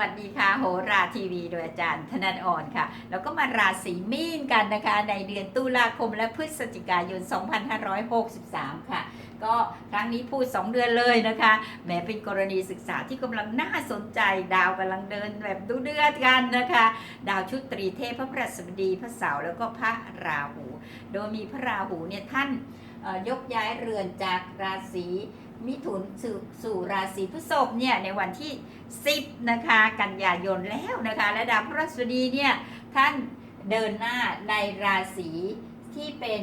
วัสดีค่ะโหราทีวี โดยอาจารย์ธนันอ่อนค่ะ แล้วก็มาราศีมีนกันนะคะ ในเดือนตุลาคมและพฤศจิกายน 2563 ค่ะก็ครั้งนี้พูด 2 เดือนเลยนะคะแหมเป็นกรณีศึกษาที่กำลังน่าสนใจ ดาวกำลังเดินแบบดูเดือดกันนะคะ ดาวชุดตรีเทพพระพฤหัสบดีพระเสาร์แล้วก็พระราหู โดยมีพระราหูเนี่ยท่าน ยกย้ายเรือนจากราศีมิถุนสู่สู่ราศีพฤษภเนี่ยในวันที่ 10 นะคะกันยายนแล้วนะคะ และดาวพฤหัสบดีเนี่ยท่านเดินหน้าในราศี ที่เป็น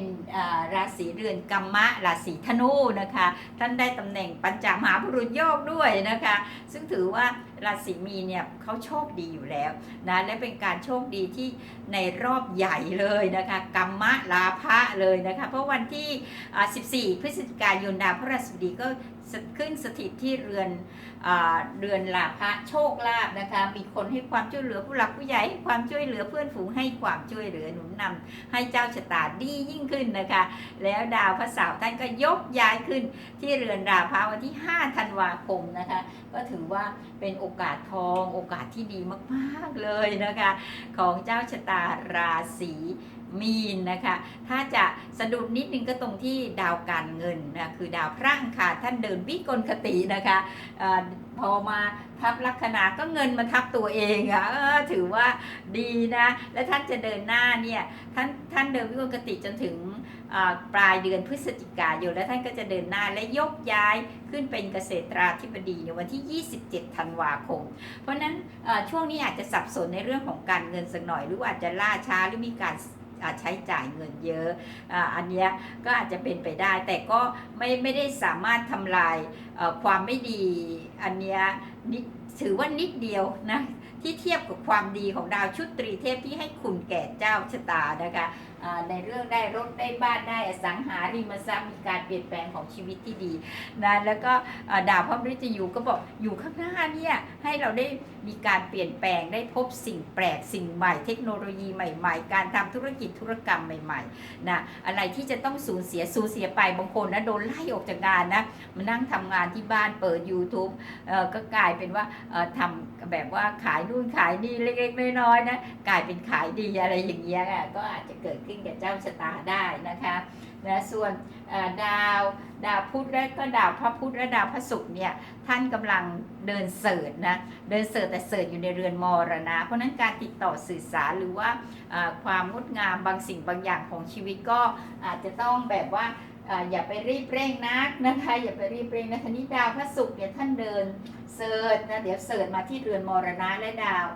ราศีเรือนกัมมะราศีธนูนะคะ ท่านได้ตำแหน่งปัญจมหาบุรุษโยกด้วยนะคะ ซึ่งถือว่าราศีมีเนี่ยเขาโชคดีอยู่แล้วนะและเป็นการโชคดีที่ในรอบใหญ่เลยนะคะกัมมะลาภะเลยนะคะ เพราะวันที่ 14 พฤศจิกายนดาวพระราศดีก็ ขึ้นสถิตที่เรือนอ่าเรือนลาภะโชคลาภนะคะ มีคนให้ความช่วยเหลือผู้หลักผู้ใหญ่ให้ความช่วยเหลือเพื่อนฝูงให้ความช่วยเหลือหนุนนำให้เจ้าชะตาดียิ่งขึ้นนะคะ แล้วดาวพระเสาร์ท่านก็ยกย้ายขึ้นที่เรือนราพะวันที่ 5 ธันวาคมนะคะ ก็ถือว่าเป็นโอกาสทองโอกาสที่ดีมาก ๆเลยนะคะ ของเจ้าชะตาราศี มีนนะคะ ถ้าจะสะดุดนิดนึงก็ตรงที่ดาวการเงินนะคือดาวพระอังคารท่านเดินวิกลคตินะคะออพอมาทับลัคนาก็เงินมาทับตัวเองอะเออถือว่าดีนะ และท่านจะเดินหน้าเนี่ยท่านท่านเดินวิกลกติจนถึงปลายเดือนพฤศจิกายนและท่านก็จะเดินหน้าและยกย้ายขึ้นเป็นเกษตราธิบดีในวันที่ 27 ธันวาคม เพราะฉะนั้นช่วงนี้อาจจะสับสนในเรื่องของการเงินสักหน่อย หรืออาจจะล่าช้าหรือมีการ ใช้จ่ายเงินเยอะอันนี้ก็อาจจะเป็นไปได้ แต่ก็ไม่ไม่ได้สามารถทำลายความไม่ดีอันนี้นิดถือว่านิดเดียวนะที่เทียบกับความดีของดาวชุดตรีเทพที่ให้คุณแก่เจ้าชะตานะคะ ในเรื่องได้รถได้บ้านได้อสังหาริมทรัพย์มีการเปลี่ยนแปลงของชีวิตที่ดีนะแล้วก็ดาวพระมฤตยูก็บอกอยู่ข้างหน้าเนี่ยให้เราได้มีการเปลี่ยนแปลงได้พบสิ่งแปลกสิ่งใหม่เทคโนโลยีใหม่ ๆ การทำธุรกิจธุรกรรมใหม่ๆนะอะไรที่จะต้องสูญเสียสูญเสียไปบางคนนะโดนไล่ออกจากงานนะมานั่งทำงานที่บ้านเปิด YouTube เอ่อก็กลายเป็นว่าเอ่อทำแบบว่าขายนู่นขายนี่เล็กๆน้อยๆนะกลายเป็นขายดีอะไรอย่างเงี้ยอะก็อาจจะเกิดขึ้นกับเจ้าชะตาได้นะคะนะส่วนดาวดาวพุธและก็ดาวพระพุธและดาวพระศุกร์เนี่ยท่านกำลังเดินเสิร์ชนะเดินเสิร์ชแต่เสิร์ชอยู่ในเรือนมรณะเพราะนั้นการติดต่อสื่อสารหรือว่าความงดงามบางสิ่งบางอย่างของชีวิตก็อาจจะต้องแบบว่าอย่าไปรีบเร่งนักนะคะอย่าไปรีบเร่งนะทีนี้ดาวพระศุกร์เนี่ยท่านเดินเสิร์ชนะเดี๋ยวเสิร์ชมาที่เรือนมรณะและดาว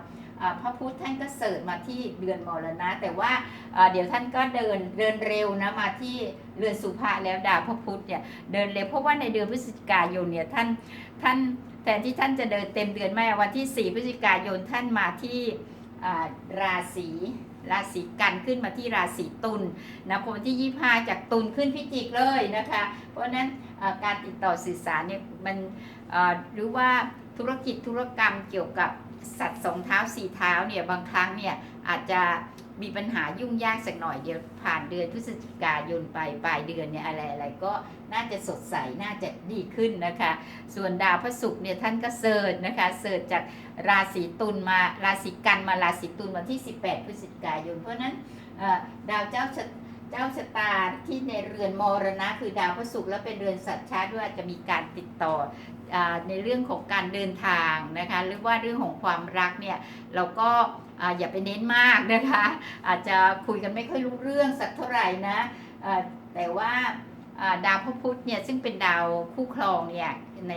พระพุทธท่านก็เสิร์ชมาที่เรือนมรณะ แต่ว่าเดี๋ยวท่านก็เดินเดินเร็วนะมาที่เรือนสุภะแล้วดาวพระพุทธเนี่ยเดินเร็วเพราะว่าในเดือนพฤศจิกายนเนี่ยท่านท่านแทนที่ท่านจะเดินเต็มเดือนไม่วันที่ 4 พฤศจิกายนท่านมาที่ราศีราศีกันขึ้นมาที่ราศีตุลนะพอวันที่ 25 จากตุลขึ้นพิจิกเลยนะคะ เพราะฉะนั้นการติดต่อสื่อสารเนี่ยมันหรือว่าธุรกิจธุรกรรมเกี่ยวกับ สัตว์สองเท้าสี่เท้าเนี่ยบางครั้งเนี่ยอาจจะมีปัญหายุ่งยากสักหน่อยเดี๋ยวผ่านเดือนพฤศจิกายนไปปลายเดือนเนี่ยอะไรอะไรก็น่าจะสดใสน่าจะดีขึ้นนะคะ ส่วนดาวพระศุกร์เนี่ยท่านก็เสิร์ชนะคะเสิร์ชจากราศีตุลมาราศีกันมาราศีตุลวันที่ 18 พฤศจิกายน เพราะนั้นดาวเจ้าเจ้าชะตาที่ในเรือนมรณะ คือดาวพระศุกร์และเป็นเรือนสัตว์ชาติด้วยจะมีการติดต่อ ในเรื่องของการเดินทางนะคะหรือว่าเรื่องของความรักเนี่ยเราก็ออย่าไปเน้นมากนะคะ อาจจะคุยกันไม่ค่อยรู้เรื่องสักเท่าไหร่นะแต่ว่าอ่าดาวพระพุธเนี่ยซึ่งเป็นดาวคู่ครองเนี่ยใน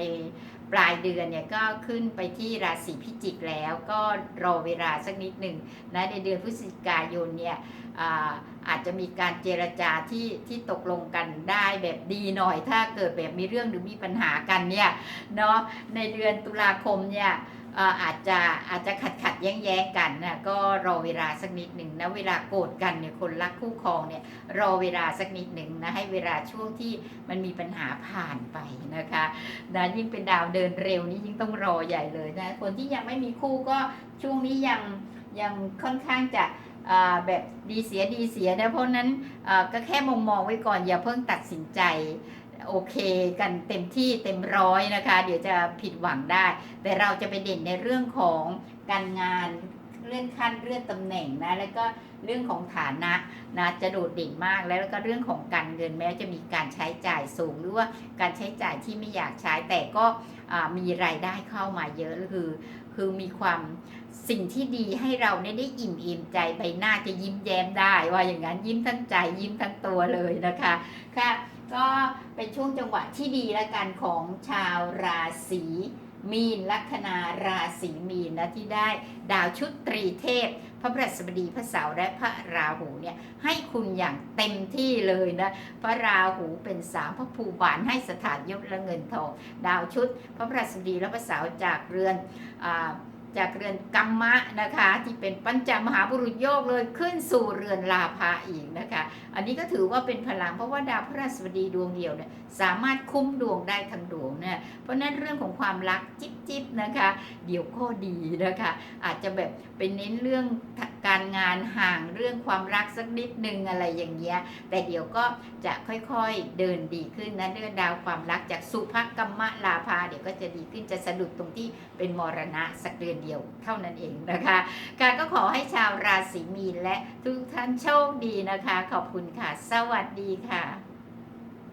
ปลายเดือนเนี่ยก็ขึ้นไปที่ราศีพิจิกแล้ว ก็รอเวลาสักนิดหนึ่งนะในเดือนพฤศจิกายนเนี่ยอาอาจจะมีการเจรจาที่ที่ตกลงกันได้แบบดีหน่อย ถ้าเกิดแบบมีเรื่องหรือมีปัญหากันเนี่ยเนาะในเดือนตุลาคมเนี่ย อาจจะอาจจะขัดขัดแย้งแย้งกันนะก็รอเวลาสักนิดหนึ่งนะเวลาโกรธกันเนี่ยคนรักคู่ครองเนี่ยรอเวลาสักนิดหนึ่งนะให้เวลาช่วงที่มันมีปัญหาผ่านไปนะคะนะยิ่งเป็นดาวเดินเร็วนี่ยิ่งต้องรอใหญ่เลยนะคนที่ยังไม่มีคู่ก็ช่วงนี้ยังยังค่อนข้างจะแบบดีเสียดีเสียนะเพราะนั้นก็แค่มองมองไว้ก่อนอย่าเพิ่งตัดสินใจ โอเคกันเต็มที่เต็มร้อยนะคะ เดี๋ยวจะผิดหวังได้ แต่เราจะไปเด่นในเรื่องของการงานเลื่อนขั้นเลื่อนตำแหน่งนะแล้วก็เรื่องของฐานะนะจะโดดเด่นมากแล้วก็เรื่องของการเงินแม้จะมีการใช้จ่ายสูงหรือว่าการใช้จ่ายที่ไม่อยากใช้แต่ก็มีรายได้เข้ามาเยอะคือคือมีความสิ่งที่ดีให้เราเนี่ยได้อิ่มเอมใจใบหน้าจะยิ้มแย้มได้ ว่าอย่างนั้นยิ้มทั้งใจยิ้มทั้งตัวเลยนะคะค่ะ ก็เป็นช่วงจังหวะที่ดีและกันของชาวราศีมีนลัคนาราศีมีนนะที่ได้ดาวชุดตรีเทพ พระพฤหัสบดีพระเสาร์และพระราหูเนี่ยให้คุณอย่างเต็มที่เลยนะพระราหูเป็นสามพระภูบาลให้สถานยศและเงินทอง ดาวชุด พระพฤหัสบดีและพระเสาร์จากเรือนอา จากเรือนกัมมะนะคะ ที่เป็นปัญจมหาบุรุษโยกเลยขึ้นสู่เรือนลาภะอีกนะคะ อันนี้ก็ถือว่าเป็นพลังเพราะว่าดาวพฤหัสบดีดวงเดียวเนี่ยสามารถคุ้มดวงได้ทั้งดวงเนี่ยเพราะฉะนั้นเรื่องของความรักจิ๊บจิบนะคะ เดี๋ยวก็ดีนะคะ อาจจะแบบเป็นเน้นเรื่อง การงานห่างเรื่องความรักสักนิดนึงอะไรอย่างเงี้ยแต่เดี๋ยวก็จะค่อยๆเดินดีขึ้นนะเรื่องดาวความรักจากสุภกรรมะลาภาเดี๋ยวก็จะดีขึ้นจะสะดุดตรงที่เป็นมรณะสักเดือนเดียวเท่านั้นเองนะคะการก็ขอให้ชาวราศีมีนและทุกท่านโชคดีนะคะ ขอบคุณค่ะ สวัสดีค่ะ